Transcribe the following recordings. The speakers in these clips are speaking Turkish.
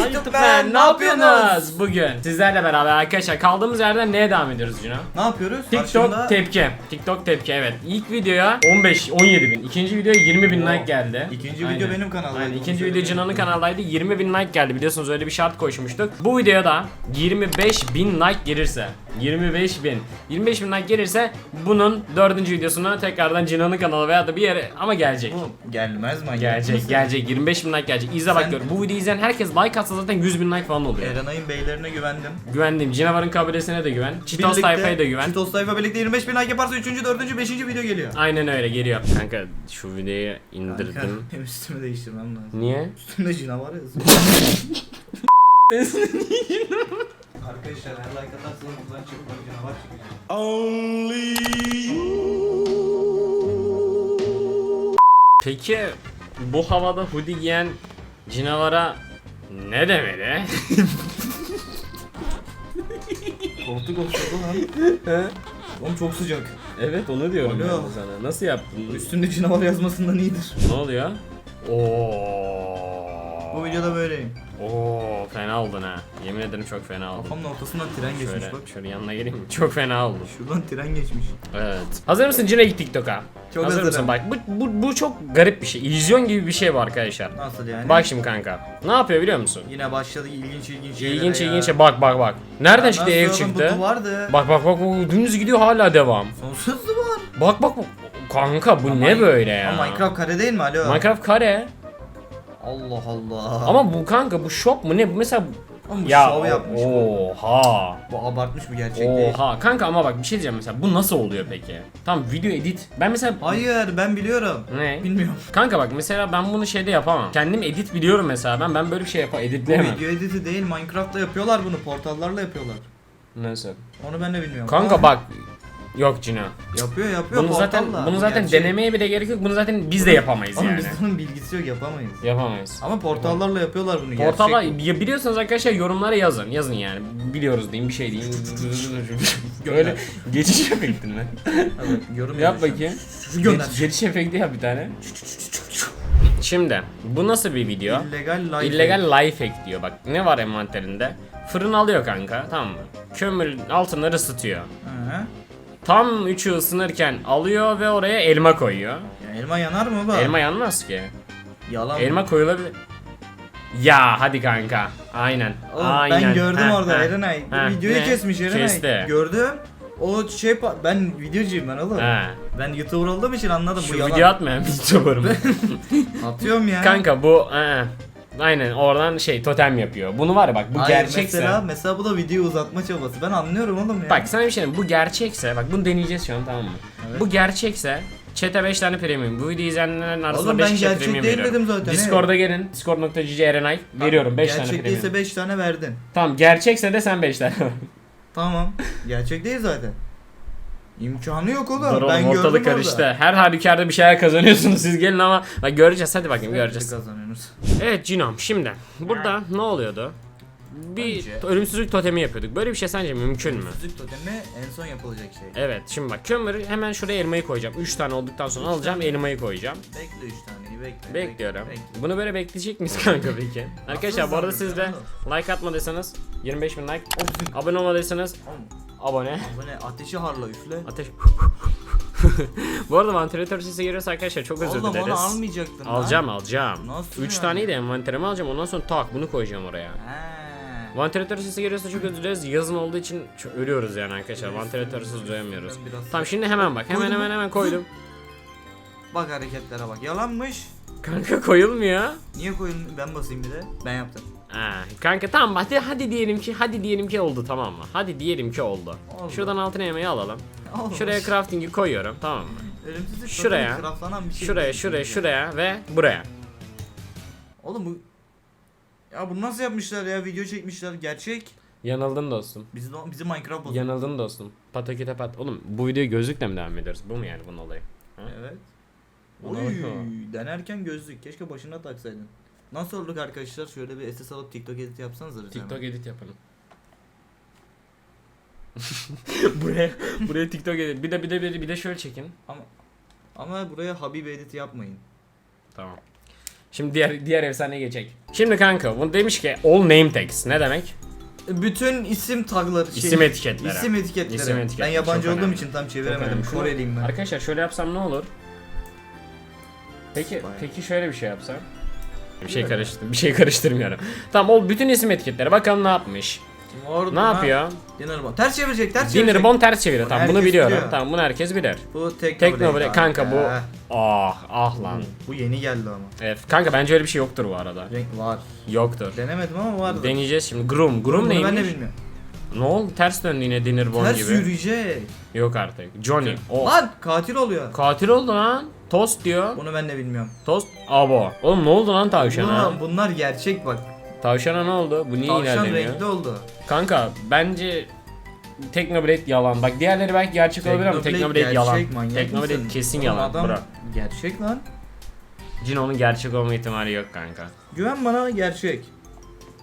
Man, man, ne yapıyorsunuz? bugün? Sizlerle beraber arkadaşlar kaldığımız yerden neye devam ediyoruz Cino? Ne yapıyoruz? TikTok Karşımda- tepki. TikTok tepki evet. İlk videoya 15 17 bin. İkinci videoya 20 bin like geldi. İkinci video benim kanaldaydı, Aynen. onu İkinci video söylemeyi Cino'nun kanaldaydı. 20 bin like geldi. Biliyorsunuz öyle bir şart koşmuştuk. Bu videoya da 25 bin like gelirse 25 bin 25 bin like gelirse bunun dördüncü videosuna tekrardan Cino'nun kanalı veya da bir yere ama gelecek. Bu gelmez mi? Gelecek gelecek 25 bin like gelecek. İzle bak gör. Bu videoyu izleyen herkes like atsa zaten 100 bin like falan oluyor. Erenay'ın beylerine güvendim. Güvendim. Cinavar'ın kabilesine de güven. Çitos tayfaya da güven. Çitos tayfa birlikte 25 bin like yaparsa 3. 4. 5. video geliyor. Aynen öyle geliyor. Kanka şu videoyu Kanka, indirdim. Benim üstümü değiştirmem lazım. Niye? Üstümde canavar yazıyor. Arkadaşlar her like atarsanız buradan çıkmak canavar çıkacak. Peki bu havada hoodie giyen cinavara ne demeli? Koltuk oturdu lan. Oğlum çok sıcak. evet onu diyorum Alo. ben sana. Nasıl yaptın? Üstünde canavar yazmasından iyidir. Ne oluyor? Oo. Bu videoda böyleyim. Oo fena oldun ha. Yemin ederim çok fena oldun. Kafamın ortasından tren geçmiş Şöyle, bak. şöyle yanına geleyim mi? Çok fena oldu. Şuradan tren geçmiş. Evet. Hazır mısın Cine TikTok'a? Çok Hazır hazırım. mısın? Bak bu, bu, bu çok garip bir şey. İllüzyon gibi bir şey bu arkadaşlar. Nasıl yani? Bak şimdi kanka. Ne yapıyor biliyor musun? Yine başladı ilginç ilginç şeylere İlginç ya. ilginç. Bak bak bak. Nereden Ya çıktı nasıl ev oğlum, çıktı? Bu duvardı. Bak bak bak bu dümdüz gidiyor hala devam. Sonsuz duvar. Bak bak bak. Kanka bu ne böyle ya? Ama Minecraft kare değil mi alo? Minecraft kare. Allah Allah. Ama bu kanka bu shop mu ne? Bu mesela bu ya şov yapmış bu. oha. Bu abartmış bu gerçek değil. Oha kanka ama bak bir şey diyeceğim mesela bu nasıl oluyor peki? Tam video edit. Ben mesela Hayır ben biliyorum. ne? Bilmiyorum. Kanka bak mesela ben bunu şeyde yapamam. Kendim edit biliyorum mesela ben ben böyle bir şey yapamam Bu editleyemem. video editi değil Minecraft'ta yapıyorlar bunu portallarla yapıyorlar. Nasıl? Onu ben de bilmiyorum. Kanka Ama bak Yok Cino. Yapıyor yapıyor Bunu zaten portalla. bunu Bu zaten gerçek. denemeye bile gerek yok. Bunu zaten biz de yapamayız Oğlum yani. biz bunun bilgisi yok yapamayız. Yapamayız. Ama portallarla yapıyorlar bunu Portala gerçek. ya biliyorsanız arkadaşlar yorumlara yazın. Yazın yani. Biliyoruz deyin bir şey deyin. Böyle geçiş efekti mi? Evet, yorum yap yazıyor. bakayım. Şu gönder. Geç, geçiş efekti yap bir tane. Şimdi bu nasıl bir video? İllegal life. İllegal life hack diyor bak. Ne var envanterinde? Fırın alıyor kanka tamam mı? Kömür altınları ısıtıyor. Hı. Tam üçü ısınırken alıyor ve oraya elma koyuyor. Ya elma yanar mı bu? Elma yanmaz ki. Yalan. Elma koyulabilir. Ya hadi kanka. Aynen. Oğlum, Aynen. ben gördüm Heh, orada heh, Erenay. heh, Videoyu ne? kesmiş Erenay. Kesti. Gördüm. O şey ben videocuyum ben oğlum. He. Ben YouTuber olduğum için anladım bu Şu yalan. video atmayan YouTuber'ım. Atıyorum ya. kanka bu he. Aynen oradan şey totem yapıyor. Bunu var ya bak bu Hayır, gerçekse. Mesela, mesela bu da video uzatma çabası. Ben anlıyorum oğlum ya. Bak sana bir şey diyeyim. Bu gerçekse bak bunu deneyeceğiz şu an tamam mı? Evet. Bu gerçekse Chat'e 5 tane premium. Bu videoyu izleyenlerin arasında Oğlum 5 ben kişi gerçek premium veriyorum. zaten, Discord'a gelin. Discord.gg Erenay. Veriyorum 5 tane Gerçek premium. değilse 5 tane verdin. Tamam gerçekse de sen 5 tane. Tamam. Gerçek değil zaten. İmkanı yok oğlum. Dur ben oğlum gördüm ortalık karıştı. Her halükarda bir şeyler kazanıyorsunuz siz gelin ama bak göreceğiz hadi bakayım orada. göreceğiz. Kazanıyorsunuz. Evet Cinom şimdi burada ne oluyordu? Bir Bence- ölümsüzlük totemi yapıyorduk. Böyle bir şey sence mümkün mü? Müzik totemi en son yapılacak şey. Evet şimdi bak kömürü hemen şuraya elmayı koyacağım. 3 tane olduktan sonra alacağım elmayı koyacağım. Bekle 3 taneyi bekle. Bekliyorum. Bekle. Bunu böyle bekleyecek miyiz kanka peki? Arkadaşlar bu arada siz de like atmadıysanız 25 bin like. Olsun. Abone olmadıysanız Abone. Bu ne? Ateşi harla üfle. Ateş. bu arada vantilatör sesi geliyorsa arkadaşlar çok özür Oğlum dileriz. onu almayacaktın lan. Alacağım alacağım. Nasıl 3 yani? taneyi de envanterime alacağım ondan sonra tak bunu koyacağım oraya. He. Vantilatör sesi geliyorsa çok özür dileriz. Yazın olduğu için çok ölüyoruz yani arkadaşlar. Vantilatörsüz duyamıyoruz. Biraz- Tamam şimdi hemen bak. Hemen hemen hemen koydum. Bak hareketlere bak. Yalanmış. Kanka koyulmuyor. Niye koyun? Ben basayım bir de. Ben yaptım. Kanka tamam hadi hadi diyelim ki hadi diyelim ki oldu tamam mı? Hadi diyelim ki oldu. Oldu. Şuradan altına yemeği alalım. Olmuş. Şuraya crafting'i koyuyorum tamam mı? Ölümsüzlük şuraya, totemi craftlenen bir şey Şuraya değil. şuraya şuraya ve buraya. Oğlum bu ya bunu nasıl yapmışlar ya? Video çekmişler. Gerçek. Yanıldın dostum. Bizi bizi Minecraft bozuyor. Yanıldın dostum. Pataküte pat. Oğlum bu videoyu gözlükle mi devam ediyoruz? Bu mu yani bunun olayı? Evet. Oy, bakma. denerken gözlük. Keşke başına taksaydın. Nasıl olduk arkadaşlar? Şöyle bir SS alıp TikTok edit yapsanız da TikTok edit yapalım. buraya buraya TikTok edit. Bir de bir de bir de, bir de şöyle çekin. Ama ama buraya Habib edit yapmayın. Tamam. Şimdi diğer diğer efsane geçecek. Şimdi kanka bunu demiş ki all name tags ne demek? Bütün isim tagları şey, İsim etiketleri. İsim etiketleri. İsim etiketleri, Ben yabancı çok olduğum önemli. için tam Çok çeviremedim. önemli. Koreliyim ben. Arkadaşlar şöyle yapsam ne olur? Peki Vay. peki şöyle bir şey yapsam. Bir şey Böyle. karıştır bir şey karıştırmıyorum. tamam o bütün isim etiketleri bakalım ne yapmış. Orada Ne yapıyor? Dinnerbon. Ters çevirecek, ters çevirecek. Dinnerbon ters çeviriyor. Tamam bunu biliyorum. biliyor. Tamam bunu herkes bilir. Bu tek Teknoblade kanka bu. Ah ah lan. Bu yeni geldi ama. Evet, kanka bence öyle bir şey yoktur bu arada. Var. Yoktur. Denemedim ama vardı. Deneyeceğiz şimdi. Groom. Groom neymiş? Ben de bilmiyorum. Ne oldu? Ters döndü yine Dinnerbon Ters gibi. yürüyecek. Yok artık. Johnny. O. Lan katil oluyor. Katil oldu lan. Toast diyor. Bunu ben de bilmiyorum. Toast. Abo. Oğlum ne oldu lan tavşana? Bunlar, bunlar gerçek bak. Tavşana ne oldu? Bu niye Tavşan ilerlemiyor? renkli oldu. Kanka bence Teknoblade yalan. Bak diğerleri belki gerçek olabilir ama Teknoblade yalan. manyak Teknoblade mısın? kesin Oğlum yalan. Adam Bırak. gerçek lan. Cino'nun gerçek olma ihtimali yok kanka. Güven bana gerçek.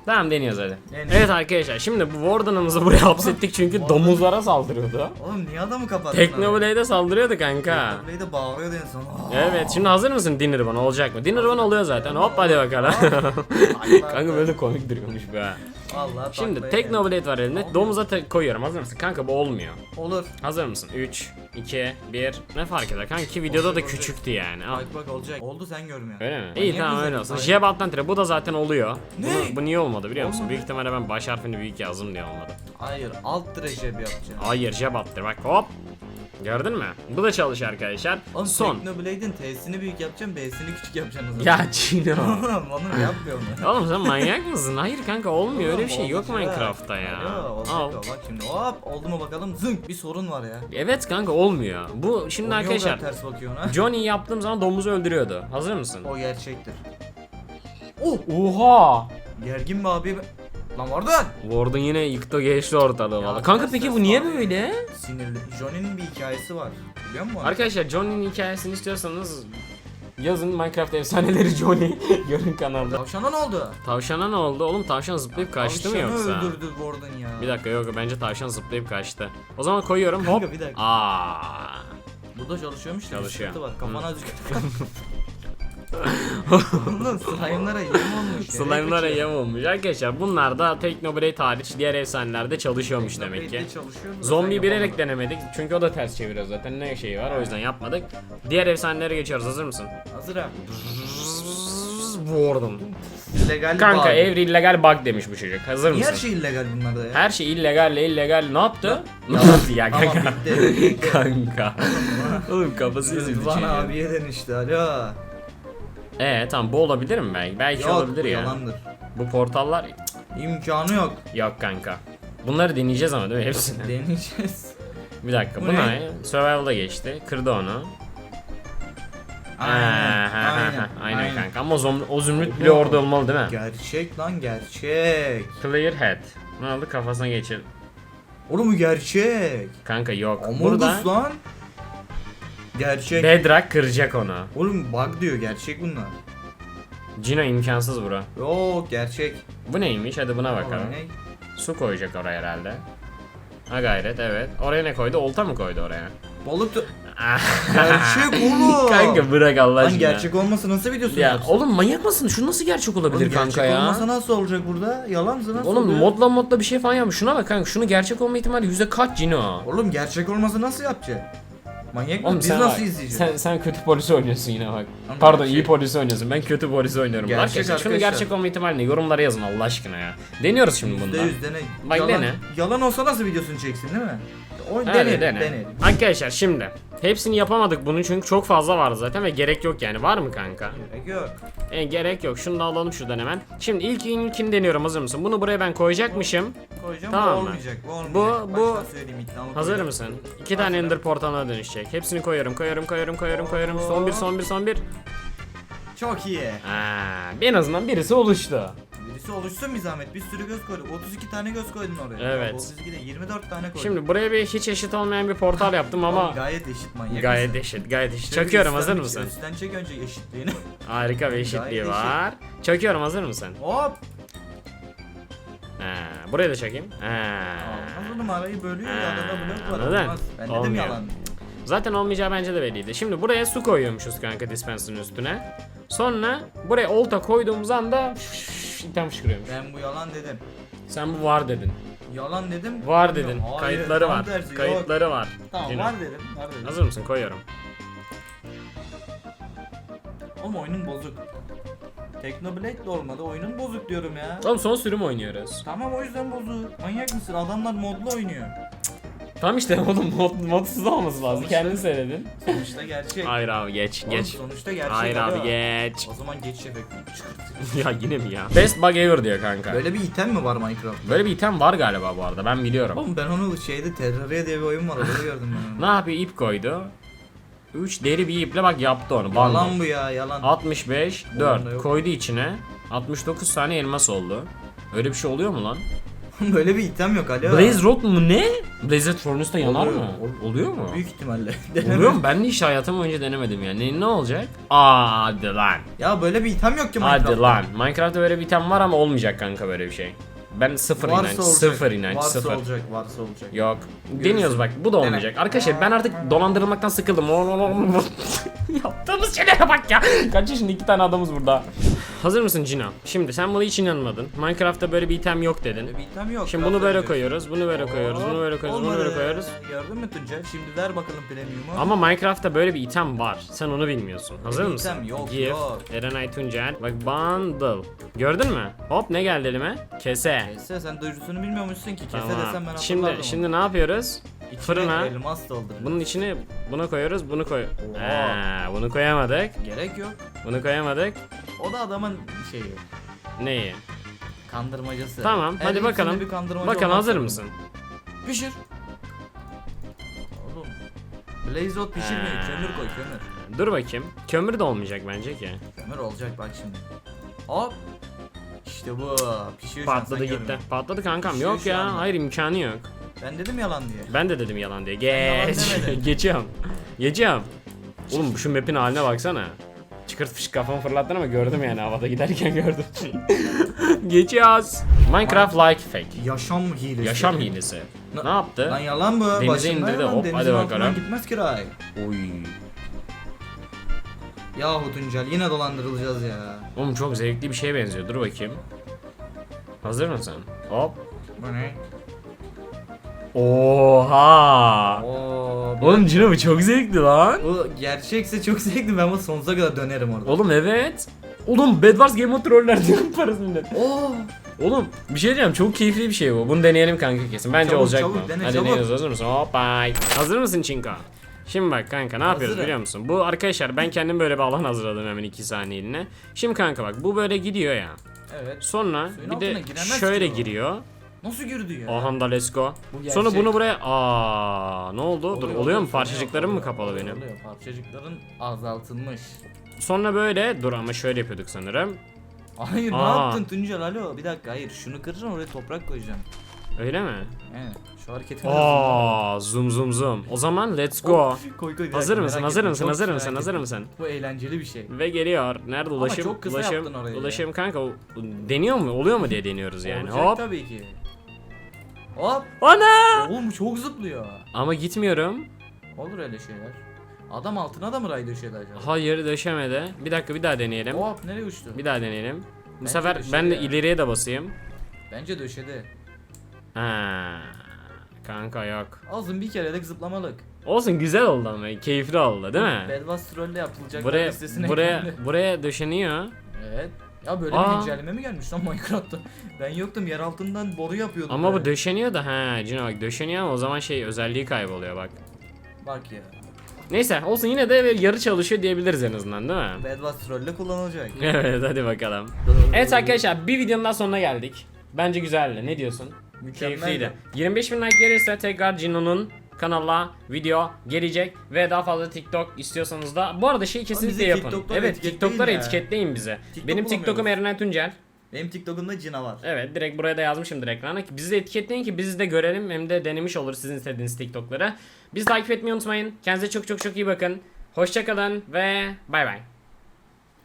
Tamam deniyoruz hadi. Deniyoruz. Evet arkadaşlar şimdi bu Warden'ımızı buraya hapsettik çünkü Warden- domuzlara saldırıyordu. Oğlum niye adamı kapattın? Teknoblade'e saldırıyordu kanka. Teknoblade'e bağırıyordu en son. Aa. Evet şimdi hazır mısın Dinnerban olacak mı? Dinnerban oluyor zaten hop hadi bakalım. kanka böyle komik duruyormuş ha. Vallahi Şimdi taklaya Teknoblade var elimde domuza te- koyuyorum hazır mısın? Kanka bu olmuyor. Olur. Hazır mısın? 3, 2, 1 ne fark eder? Kanka ki videoda da Olacak, küçüktü yani. Al. Bak bak olacak. Oldu sen görmüyorsun. Öyle mi? İyi niye tamam öyle olsun. Hayır. J Atlantre bu da zaten oluyor. Ne? Bunu- bu niye olmadı biliyor musun? Büyük ihtimalle ben baş harfini büyük yazdım diye olmadı. Hayır alt treşebi yapacaksın. Hayır J Atlantre bak hop. Gördün mü? Bu da çalışıyor arkadaşlar. Oğlum Son. Teknoblade'in T'sini büyük yapacağım, B'sini küçük yapacaksın o zaman. Ya Cino. Oğlum onu yapmıyorum ben. Oğlum sen manyak mısın? Hayır kanka olmuyor öyle bir şey yok olacak. Minecraft'ta ya. Olacak Al. o. Bak şimdi hop oldu mu bakalım zınk bir sorun var ya. Evet kanka olmuyor. Bu şimdi O niye o kadar arkadaşlar ters bakıyor ona. Johnny yaptığım zaman domuzu öldürüyordu. Hazır mısın? O gerçektir. Oh! Oha! Gergin mi abi? Lan Warden! Warden yine yıktı geçti ortalığı Ya valla. Kanka ters peki ters bu niye abi. böyle? Sinirli. Johnny'nin bir hikayesi var. Biliyor musun? Arkadaşlar Johnny'nin hikayesini istiyorsanız yazın Minecraft efsaneleri Johnny görün kanalda. Tavşana ne oldu? Tavşana ne oldu oğlum? Tavşan zıplayıp kaçtı mı Tavşanı yoksa? öldürdü Warden ya. Bir dakika yok bence tavşan zıplayıp kaçtı. O zaman koyuyorum hop. Kanka bir dakika. Aa. Bu da çalışıyormuş da bir Çalışıyor. sıkıntı var. Kafana azıcık. Oğlum slime'lara yem olmuş. Slime'lara yem olmuş. Arkadaşlar bunlar da Technoblade hariç diğer efsanelerde çalışıyormuş demek ki. Çalışıyor Zombi yapamadın. denemedik çünkü o da ters çeviriyor zaten ne şeyi var o yüzden yapmadık. Diğer efsanelere geçiyoruz hazır mısın? Hazır abi. Warden. Illegal Kanka bug. every illegal bug demiş bu çocuk. Hazır mısın? her şey illegal bunlarda ya? Her şey illegalle illegal ne yaptı? Ne yaptı ya Tamam, kanka? bitti, bitti. kanka. Oğlum kafası Rıdvan çocuğun. abiye denişti alo. Ee tamam bu olabilir mi belki? Belki Yok olabilir bu ya. yalandır. Bu portallar İmkanı yok. yok kanka. Bunları deneyeceğiz ama değil mi hepsini? Deneyeceğiz. Bir dakika Bu bu ne? ne? Survival'da geçti. Kırdı onu. Aynen. Ha, ha, ha, Aynen. ha. Aynen aynen. kanka ama zom- o zümrüt bile orada olmalı değil mi? Gerçek lan gerçek. Clear head. Ne oldu kafasına geçir. Oğlum bu gerçek. Kanka yok. Among Burada Us lan. Gerçek. Bedrock kıracak onu. Oğlum bug diyor gerçek bunlar. Cino imkansız bura. Yok gerçek. Bu neymiş? Hadi buna bakalım. Ne? Su koyacak oraya herhalde. Ha gayret evet. Oraya ne koydu? Olta mı koydu oraya? Balık. Gerçek oğlum. kanka bırak Allah Lan aşkına. gerçek olmasa nasıl videosu Ya yaparsın? oğlum manyak mısın? Şu nasıl gerçek olabilir Oğlum kanka gerçek ya? olmasa nasıl olacak burada? Yalansa nasıl Oğlum oluyor? modla modla bir şey falan yapmış. Şuna bak kanka. Şunu gerçek olma ihtimali yüzde kaç Cino? Oğlum gerçek olmasa nasıl yapacaksın? Manyak mı? Oğlum Biz sen nasıl bak, izleyeceğiz? Sen, sen kötü polis oynuyorsun yine bak. Ama Pardon gerçek. iyi polis oynuyorsun. Ben kötü polis oynuyorum. Gerçek arkadaşlar. Şunu arkadaşlar. gerçek olma ihtimali ne? Yorumlara yazın Allah aşkına ya. Deniyoruz şimdi Yüzde bunda. yüz dene. Bak yalan, dene. Yalan olsa nasıl videosunu çeksin değil mi? O Hadi deneyelim, dene. deneyelim. Arkadaşlar şimdi hepsini yapamadık bunun çünkü çok fazla var zaten ve gerek yok yani. Var mı kanka? Gerek yok. E, gerek yok. Şunu da alalım şuradan hemen. Şimdi ilk ilkini deniyorum. Hazır mısın? Bunu buraya ben koyacakmışım. Koyacağım Tamam bu mı? olmayacak. Bu olmayacak. Bu- Hazır koyacağım. mısın? İki tane ender portalına dönüşecek. Hepsini koyuyorum, koyuyorum, koyuyorum, koyuyorum, koyuyorum. Son bir, son bir, son bir. Çok iyi. Aa, en azından birisi oluştu. Birisi oluşsun bir zahmet. Bir sürü göz koyduk. 32 tane göz koydun oraya. Evet. 32 de 24 tane koydun. Şimdi buraya bir hiç eşit olmayan bir portal yaptım Oğlum ama gayet eşit manyak gayet mısın? eşit, gayet eşit. Şöyle Çakıyorum hazır mısın? Üstten çek önce eşitliğini. Harika bir eşitliği eşit. var. Çakıyorum hazır mısın? Hop. Ha, buraya da çakayım. Ha. Anladın mı? Arayı bölüyor ya arada blok var. Anladın? Olmaz. Ben dedim Olmuyor. yalan. Zaten olmayacağı bence de belliydi. Şimdi buraya su koyuyormuşuz kanka dispenser'ın üstüne. Sonra buraya olta koyduğumuz anda item fışkırıyormuş. Ben bu yalan dedim. Sen bu var dedin. Yalan dedim. Var dedin. Hayır, Kayıtları tam var. tersi. Kayıtları var. Tamam Cino. var dedim. Var dedim. Hazır mısın? Koyuyorum. Oğlum oyunun bozuk. Technoblade de olmadı. Oyunun bozuk diyorum ya. Oğlum son sürüm oynuyoruz. Tamam o yüzden bozuk. Manyak mısın? Adamlar modlu oynuyor. Tam işte oğlum mod, modsuz olması lazım. Sonuçta- Kendin söyledin. Sonuçta gerçek. Hayır abi geç Oğlum geç. sonuçta gerçek. Hayır abi geç. O zaman geç efekti. ya yine mi ya? Best bug ever diyor kanka. Böyle, Böyle bir item mi var Minecraft? bir item var galiba bu arada ben biliyorum. Oğlum ben onu şeyde Terraria diye bir oyun var orada gördüm ben Ne onu. yapıyor ip koydu. 3 deri bir iple bak yaptı onu. Yalan Bundle. bu ya yalan. 65 Oğlum da 4 yok. koydu içine. 69 tane elmas oldu. Öyle bir şey oluyor mu lan? Böyle bir item yok alo. Blaze Rock mu ne? Blaze Furnace'da yanar Oluyor. mı? Ol- oluyor mu? Büyük ihtimalle. Oluyor mu? Ben de hiç hayatım boyunca denemedim ya. Ne, ne olacak? Aa, hadi lan. Ya böyle bir item yok ki Minecraft'ta. Hadi lan. Minecraft'ta böyle bir item var ama olmayacak kanka böyle bir şey. Ben sıfır Varsa inanç, olacak. sıfır inanç, varsa sıfır. olacak, varsa olacak. Yok. Deniyoruz bak. Bu da Dene. olmayacak. Arkadaşlar ben artık dolandırılmaktan sıkıldım. Yaptığımız şeylere bak ya. Kaç yaşında iki tane adamız burada. Hazır mısın Cino? Şimdi sen buna hiç inanmadın. Minecraft'ta böyle bir item yok dedin. Bir item yok. Şimdi bunu böyle koyuyoruz, bunu böyle koyuyoruz, bunu böyle koyuyoruz, bunu böyle koyuyoruz. Gördün mü Tuncay? Şimdi ver bakalım premium'u. Ama Minecraft'ta böyle bir item var. Sen onu bilmiyorsun. Hazır mısın? item yok, Gift, yok. Erenay Tuncel. Bak bundle. Gördün mü? Hop ne geldi elime? Kese. Kese sen duyurusunu bilmiyormuşsun ki. Kese desem ben hatırlardım. Şimdi şimdi ne yapıyoruz? İçine fırına- elmas doldur. Bunun içine bunu koyuyoruz, bunu koy. Ha, bunu koyamadık. Gerek yok. Bunu koyamadık. O da adamın şeyi. Neyi? Kandırmacası. Tamam, hadi ikisinde bakalım. Bir kandırmacı Bakalım hazır mısın? Pişir. Oğlum. Blaze rod pişirmiyor. Ha. Kömür koy kömür. Dur bakayım. Kömür de olmayacak bence ki. Kömür olacak bak şimdi. Hop. İşte bu. Pişiyor şu an, Patladı sen gitti. görmüyorsun. Patladı kankam. Pişiyor Yok şu ya. anda. Hayır imkanı yok. Ben dedim yalan diye. Ben de dedim yalan diye. yalan Geç. demedin. Geçiyorum. Geçiyorum. Oğlum şu map'in haline baksana. Çıkırt fış kafamı fırlattın ama gördüm yani havada giderken gördüm. Geçiyoruz. Minecraft like fake. Yaşam hilesi. Yaşam hilesi. Na- Ne yaptı? Lan yalan bu. Denize Başında indirdi, yalan. hop, Denizin hadi bakalım. gitmez kiray. Uy. Yahu Tuncel yine dolandırılacağız ya. Oğlum çok zevkli bir şeye benziyor. Dur bakayım. Hazır mısın? Hop. Bu ne? Oha. Oo, bu, Oğlum Cino bu çok zevkli lan. bu gerçekse çok zevkli. Ben bu sonsuza kadar dönerim orada. Oğlum evet. Oğlum Bedwars Game of Troller diyorum parasını. Oo. Oğlum bir şey diyeceğim çok keyifli bir şey bu. Bunu deneyelim kanka kesin. Bence Çabuk, olacak çabuk, bu. dene, Hadi çabuk. deneyiz hazır mısın? Hop bye. Hazır mısın Çinka? Şimdi bak kanka ne yapıyoruz Hazırım. biliyor musun? Bu arkadaşlar ben kendim böyle bir alan hazırladım hemen 2 saniyeliğine. Şimdi kanka bak bu böyle gidiyor ya. Evet. Sonra Suyun bir de giremez şöyle ki o. giriyor. Nasıl girdi ya? Aha da let's go. Bu Sonra bunu buraya aa ne oldu? Dur oluyor mu? sorun Parçacıklarım yok, mı kapalı oluyor, benim? Oluyor. Parçacıkların azaltılmış. Sonra böyle dur ama şöyle yapıyorduk sanırım. Hayır ne Aa. yaptın Tuncel alo bir dakika hayır şunu kıracaksın oraya toprak koyacaksın. Öyle mi? He şu hareketi Aa zoom zoom zoom. O zaman let's go. Koy koy Hazır mısın? Hazır mısın? Hazır mısın? Hazır mısın? Bu eğlenceli bir şey. Ve geliyor. Nerede ulaşım? çok kısa ulaşım, yaptın orayı ya. ulaşım kanka. o- Deniyor mu? Oluyor mu diye deniyoruz yani. Olacak Hop. tabii ki. Hop. Ana! Oğlum çok zıplıyor. Ama gitmiyorum. Olur öyle şeyler. Adam altına da mı ray döşedi acaba? Hayır döşemedi. Bir dakika bir daha deneyelim. Hop nereye uçtu? Bir daha deneyelim. Bu Bence sefer ben de ya. ileriye de basayım. Bence döşedi. Ha. Kanka yok. Olsun bir kere de zıplamalık. Olsun güzel oldu ama keyifli oldu değil mi? Bedwas trolle yapılacak Buraya listesine buraya eklendi. buraya döşeniyor. Evet. Ya böyle Aa. bir güncelleme mi gelmiş lan Minecraft'ta? Ben yoktum yer altından boru yapıyordum. Ama bu böyle. döşeniyor da ha Cino bak döşeniyor ama o zaman şey özelliği kayboluyor bak. Bak ya. Neyse olsun yine de yarı çalışıyor diyebiliriz en azından değil mi? Bedwas trolle kullanılacak. evet hadi bakalım. Evet arkadaşlar bir videonun daha sonuna geldik. Bence güzeldi. Ne diyorsun? Keyifliydi. 25 bin like gelirse tekrar Cino'nun kanala video gelecek ve daha fazla TikTok istiyorsanız da bu arada şey kesinlikle bizi yapın. TikTok'lara evet etiketleyin TikTok'lara ya. etiketleyin bizi. TikTok Benim TikTok'um. Eren Tuncel. Benim TikTok'umda cina var. Evet direkt buraya da yazmışımdır ekrana. Bizi de etiketleyin ki biz de görelim hem de denemiş olur sizin istediğiniz TikTok'ları. Bizi takip etmeyi unutmayın. Kendinize çok çok çok iyi bakın. Hoşçakalın ve bay bay.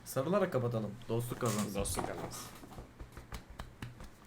Sarılarak kapatalım. Dostluk kazansın. Dostluk kalın.